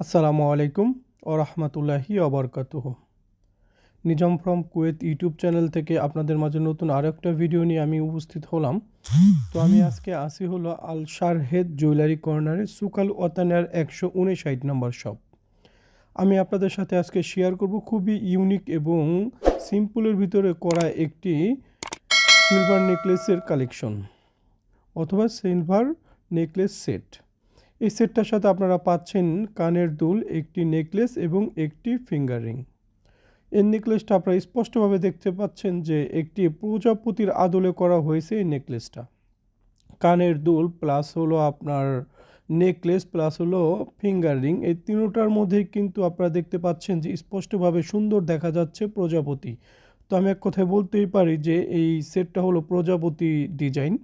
আসসালামু আলাইকুম ও রহমতুল্লাহি অবরকাতুহ Nizam from Kuwait YouTube channel থেকে আপনাদের মাঝে নতুন আরও একটা ভিডিও নিয়ে আমি উপস্থিত হলাম। তো আমি আজকে আসি হলো আল শারহেদ জুয়েলারি কর্নারে সুকাল ওয়াতানের একশো উনষাট নম্বর শপ। আমি আপনাদের সাথে আজকে শেয়ার করব খুবই ইউনিক এবং সিম্পলের ভিতরে করা একটি সিলভার নেকলেসের কালেকশন অথবা সিলভার নেকলেস সেট এই সেটটার সাথে আপনারা পাচ্ছেন কানের দুল, একটি নেকলেস এবং একটি ফিঙ্গার রিং। এই নেকলেসটা আপনারা স্পষ্টভাবে দেখতে পাচ্ছেন যে একটি প্রজাপতির আদলে করা হয়েছে এই নেকলেসটা। কানের দুল প্লাস হলো আপনার নেকলেস, প্লাস হলো ফিঙ্গার রিং। এই তিনোটার মধ্যেই কিন্তু আপনারা দেখতে পাচ্ছেন যে স্পষ্টভাবে সুন্দর দেখা যাচ্ছে প্রজাপতি। তো আমি এক কথায় বলতেই পারি যে এই সেটটা হলো প্রজাপতি ডিজাইন।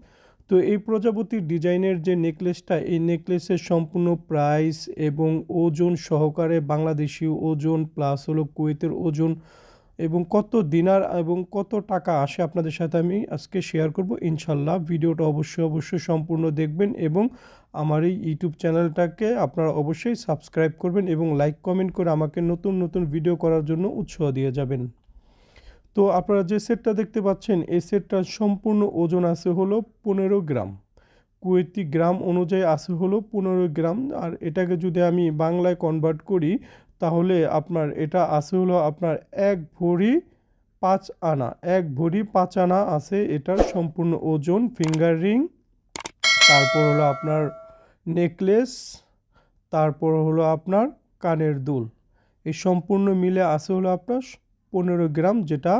তো এই প্রজাপতির ডিজাইনের যে নেকলেসটা, এই নেকলেসের সম্পূর্ণ প্রাইস এবং ওজন সহকারে বাংলাদেশি ওজন প্লাস হলো কুয়েতের ওজন এবং কত দিনার এবং কত টাকা আসে আপনাদের সাথে আমি আজকে শেয়ার করব। ইনশাল্লাহ ভিডিওটা অবশ্যই অবশ্যই সম্পূর্ণ দেখবেন এবং আমার এই ইউটিউব চ্যানেলটাকে আপনারা অবশ্যই সাবস্ক্রাইব করবেন এবং লাইক, কমেন্ট করে আমাকে নতুন নতুন ভিডিও করার জন্য উৎসাহ দিয়ে যাবেন। তো আপনারা যে সেটটা দেখতে পাচ্ছেন, এই সেটটার সম্পূর্ণ ওজন আছে হলো পনেরো গ্রাম। কুয়েতি গ্রাম অনুযায়ী আছে হলো পনেরো গ্রাম। আর এটাকে যদি আমি বাংলায় কনভার্ট করি, তাহলে আপনার এটা আছে হলো আপনার এক ভরি পাঁচ আনা। এক ভরি পাঁচ আনা আছে এটার সম্পূর্ণ ওজন ফিঙ্গার রিং তারপর হলো আপনার নেকলেস তারপর হলো আপনার কানের দুল। এই সম্পূর্ণ মিলে আছে হলো আপনার পনেরো গ্রাম, যেটা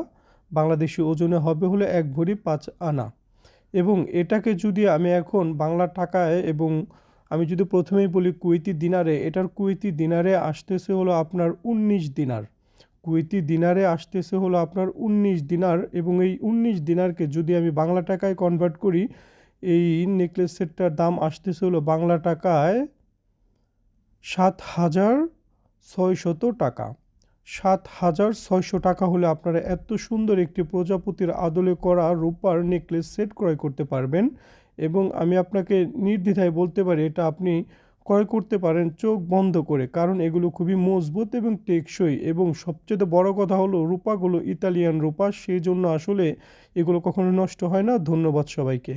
বাংলাদেশি ওজনে হবে হলো এক ভরি পাঁচ আনা। এবং এটাকে যদি আমি এখন বাংলা টাকায় এবং আমি যদি প্রথমেই বলি কুয়েতি দিনারে, এটার কুয়েতি দিনারে আসতেছে হলো আপনার উনিশ দিনার। কুয়েতি দিনারে আসতেছে হলো আপনার উনিশ দিনার এবং এই উনিশ দিনারকে যদি আমি বাংলা টাকায় কনভার্ট করি, এই নেকলেস সেটটার দাম আসতেছে হলো বাংলা টাকায় সাত হাজার ছয়শত টাকা। সাত হাজার ছয়শো টাকা হলে আপনারা এত সুন্দর একটি প্রজাপতির আদলে করা রূপার নেকলেস সেট ক্রয় করতে পারবেন। এবং আমি আপনাকে নির্দ্বিধায় বলতে পারি, এটা আপনি ক্রয় করতে পারেন চোখ বন্ধ করে, কারণ এগুলো খুবই মজবুত এবং টেকসই। এবং সবচেয়ে বড় কথা হলো, রূপাগুলো ইতালিয়ান রূপা, সেই জন্য আসলে এগুলো কখনো নষ্ট হয় না। ধন্যবাদ সবাইকে।